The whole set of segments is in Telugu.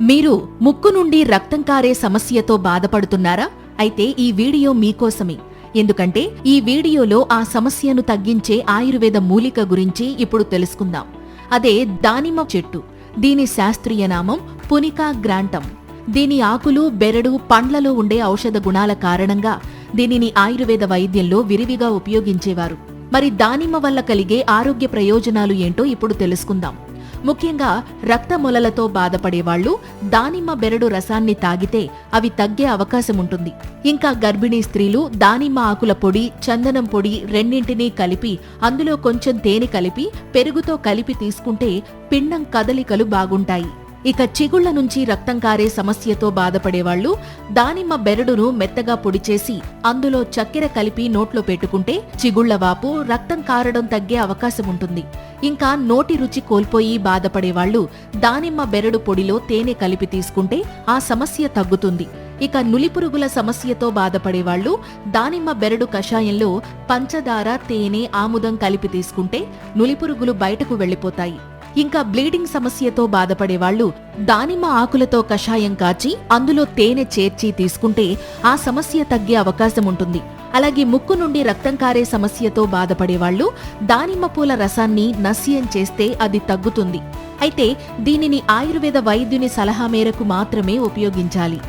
మీరు ముక్కు నుండి రక్తం కారే సమస్యతో బాధపడుతున్నారా? అయితే ఈ వీడియో మీకోసమే. ఎందుకంటే ఈ వీడియోలో ఆ సమస్యను తగ్గించే ఆయుర్వేద మూలిక గురించి ఇప్పుడు తెలుసుకుందాం. అదే దానిమ్మ చెట్టు. దీని శాస్త్రీయ నామం పునికా గ్రాంటం. దీని ఆకులు బెరడు పండ్లలో ఉండే ఔషధ గుణాల కారణంగా దీనిని ఆయుర్వేద వైద్యంలో విరివిగా ఉపయోగించేవారు. మరి దానిమ్మ వల్ల కలిగే ఆరోగ్య ప్రయోజనాలు ఏంటో ఇప్పుడు తెలుసుకుందాం. ముఖ్యంగా రక్తమొలలతో బాధపడేవాళ్ళు దానిమ్మ బెరడు రసాన్ని తాగితే అవి తగ్గే అవకాశం ఉంటుంది ఇంకా గర్భిణీ స్త్రీలు దానిమ్మ ఆకుల పొడి చందనం పొడి రెండింటినీ కలిపి అందులో కొంచెం తేనె కలిపి పెరుగుతో కలిపి తీసుకుంటే పిండం కదలికలు బాగుంటాయి. ఇక చిగుళ్ళ నుంచి రక్తం కారే సమస్యతో బాధపడేవాళ్ళు దానిమ్మ బెరడును మెత్తగా పొడి చేసి అందులో చక్కెర కలిపి నోట్లో పెట్టుకుంటే చిగుళ్ళ వాపు రక్తం కారడం తగ్గే అవకాశం ఉంటుంది. ఇంకా నోటి రుచి కోల్పోయి బాధపడేవాళ్ళు దానిమ్మ బెరడు పొడిలో తేనె కలిపి తీసుకుంటే ఆ సమస్య తగ్గుతుంది. ఇక నులిపురుగుల సమస్యతో బాధపడేవాళ్ళు దానిమ్మ బెరడు కషాయంలో పంచదార తేనె ఆముదం కలిపి తీసుకుంటే నులిపురుగులు బయటకు వెళ్ళిపోతాయి ఇంకా బ్లీడింగ్ సమస్యతో బాధపడేవాళ్ళు దానిమ్మ ఆకులతో కషాయం కాచి అందులో తేనె చేర్చి తీసుకుంటే ఆ సమస్య తగ్గే అవకాశం ఉంటుంది. అలాగే ముక్కు నుండి రక్తం కారే సమస్యతో బాధపడేవాళ్ళు దానిమ్మ పూల రసాన్ని నస్యం చేస్తే అది తగ్గుతుంది. అయితే దీనిని ఆయుర్వేద వైద్యుని సలహా మేరకు మాత్రమే ఉపయోగించాలి.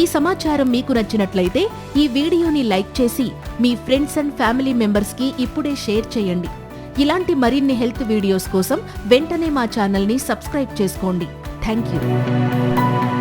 ఈ సమాచారం మీకు నచ్చినట్లయితే ఈ వీడియోని లైక్ చేసి మీ ఫ్రెండ్స్ అండ్ ఫ్యామిలీ మెంబర్స్కి ఇప్పుడే షేర్ చేయండి. ఇలాంటి మరిన్ని హెల్త్ వీడియోస్ కోసం వెంటనే మా ఛానల్ని సబ్స్క్రైబ్ చేసుకోండి. Thank you